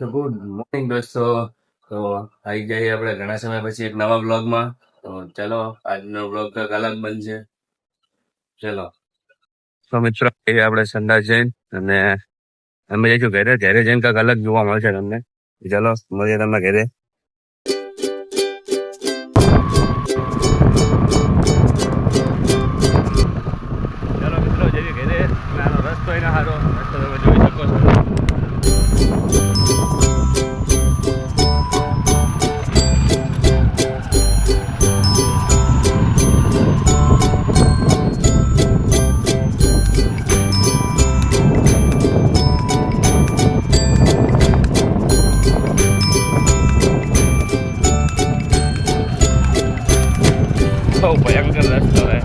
તો good morning દોસ્તો. તો આવી જઈએ આપણે ઘણા સમય પછી એક નવા બ્લોગમાં તો ચલો આજનો બ્લોગ કંઈક અલગ બનશે. ચલો. તો મિત્રો એ આપણે સંડાસ જૈન અને અમે જઈશું ઘરે ઘરે જઈને કંઈક અલગ જોવા મળશે તમને. ચલો મળીએ તમને ઘરે. ચલો મિત્રો જઈએ ઘરે. આનો રસ્તો એના સારો. રસ્તો તમે જોઈ શકો છો. બહુ ભયંકર રસ્તો હે.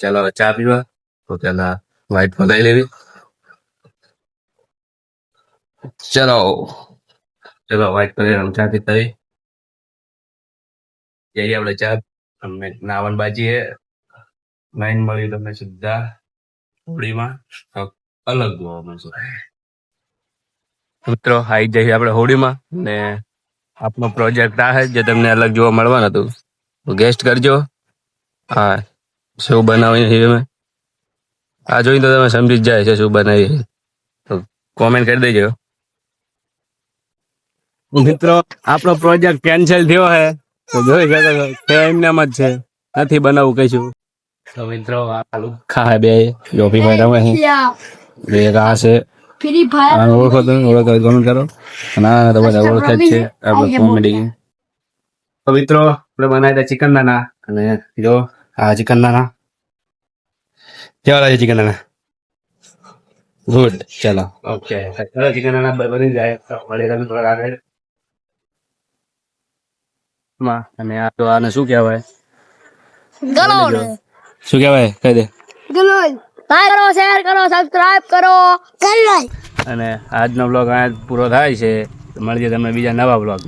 ચાલો ચા પીવા, તો પેલા વ્હાઈટ ફલાઈ લેવી. ચલો ચલો વાઈટ ફલાઈ ચા પીતા. જઈએ આપણે ચા, અમે નાવન બાજી હે. નાઈન મળી તમને સીધા હોળીમાં અલગ જોવા મળશે મિત્રો આવી જઈએ આપણે હોળીમાં ને આપણો પ્રોજેક્ટ આ જે તમને અલગ જોવા મળવાનું હતું. તો ગેસ્ટ કરજો. હા, શું બનાવી છે અમે આ જોઈને તો તમે સમજી જ જાય છે શું બનાવી તો કોમેન્ટ કરી દેજો. મિત્રો આપણો પ્રોજેક્ટ કેન્સલ થયો છે. તો જોઈ શકો છો એમનેમ જ છે. નથી બનાવવું કશું. તો મિત્રો, આ લુખા હે બે. જોફી મેડમ રમે બે આ છે. ફ્રી ફાયર આ ઓળખો ઓળખો કોમેન્ટ કરો ઓળખે છે આપણે કોમેડી તો મિત્રો આપણે બનાવ્યા હતા ચિકન નાના અને જો આ ચિકન નાના કેવા લાગે ચિકન નાના ગુડ ચલો ઓકે ચાલો ચિકન નાના બની જાય વળી તમે થોડા આગળમાં અને આ તો આને શું કહેવાય શું કહેવાય કહી દે ગલોડ લાઈક કરો શેર કરો સબસ્ક્રાઇબ કરો. અને આજનો બ્લોગ અહીંયા પૂરો થાય છે. મળીએ તમને બીજા નવા બ્લોગ